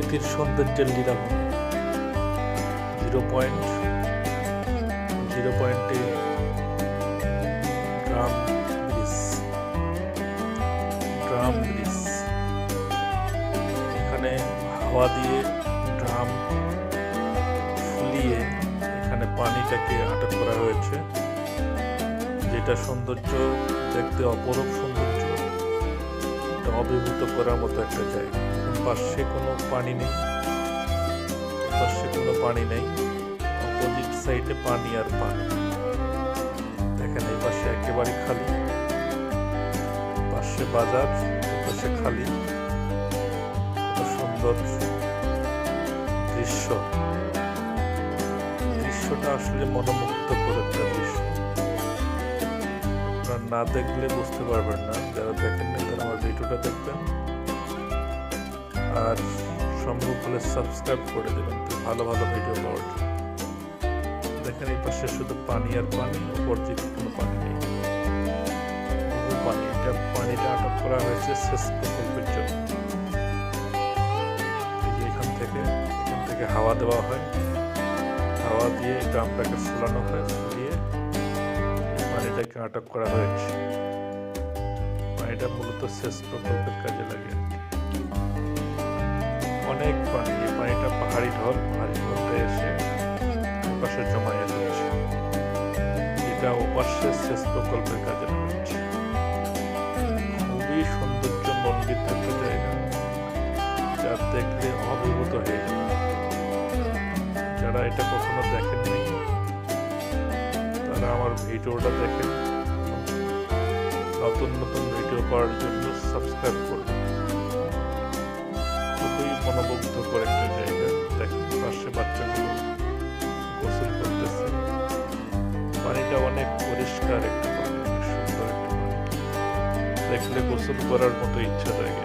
প্রকৃতির সৌন্দর্যের লীলাভূমি জিরো পয়েন্ট, জিরো পয়েন্টে ড্রাম ব্রিজ। Drum bridge. এখানে হাওয়া দিয়ে ড্রাম ফুলিয়ে এখানে পানিটাকে আটক করা হয়েছে। যেটা সৌন্দর্য দেখতে অপরূপ সৌন্দর্য। অভিভূত করার মতো একটা জায়গা। পাশে কোনো পানি নেই। পাশে কোনো পানি নেই। অপোজিট সাইডে পানি আর পানি। দেখেন এই পাশে একেবারে খালি। পাশে বাজার পাশে খালি। সুন্দর দৃশ্য। দৃশ্যটা আসলে মনোমুগ্ধকর একটা দৃশ্য। না দেখলে বুঝতে পারবেন না। যারা দেখেন না, তারা আমার ভিডিওটা দেখবেন। আর সম্ভব হলে সাবস্ক্রাইব করে দেবেন। ভালো ভালো ভিডিও পাওয়ার। দেখেন এই পাশে শুধু পানি আর পানি, উপর দিকে কোনো পানি নেই। পানি এটা পানিটা আটক করা হয়েছে সেচ প্রকল্পের জন্য। এখান থেকে এখান থেকে হাওয়া দেওয়া হয়। হাওয়া দিয়ে ড্রামটাকে ফুলানো হয়, ফুলিয়ে পানিটাকে আটক করা হয়েছে। পানিটা মূলত সেচ প্রকল্পের কাজে লাগে। অনেক পানি এই পানিটা পাহাড়ি ঢল, পাহাড়ি ঢলটা এসে ওপাশে জমায়ে যাচ্ছে এটা ওপাশে সেচ প্রকল্পের কাজে লাগাচ্ছে খুবই সৌন্দর্য মন্দির একটা জায়গা। যা দেখলে অভিভূত হয়ে যারা এটা কখনো দেখেননি, তারা আমার ভিডিওটা দেখেন নতুন নতুন ভিডিও পাওয়ার জন্য সাবস্ক্রাইব করুন। খুবই মনোমুগ্ধকর একটা জায়গা দেখেন পাশে বাচ্চাগুলো গোসল করতেছে। পানিটা অনেক পরিষ্কার, একটা পানি, সুন্দর একটা পানি। দেখলে গোসল করার মতো ইচ্ছা জায়গা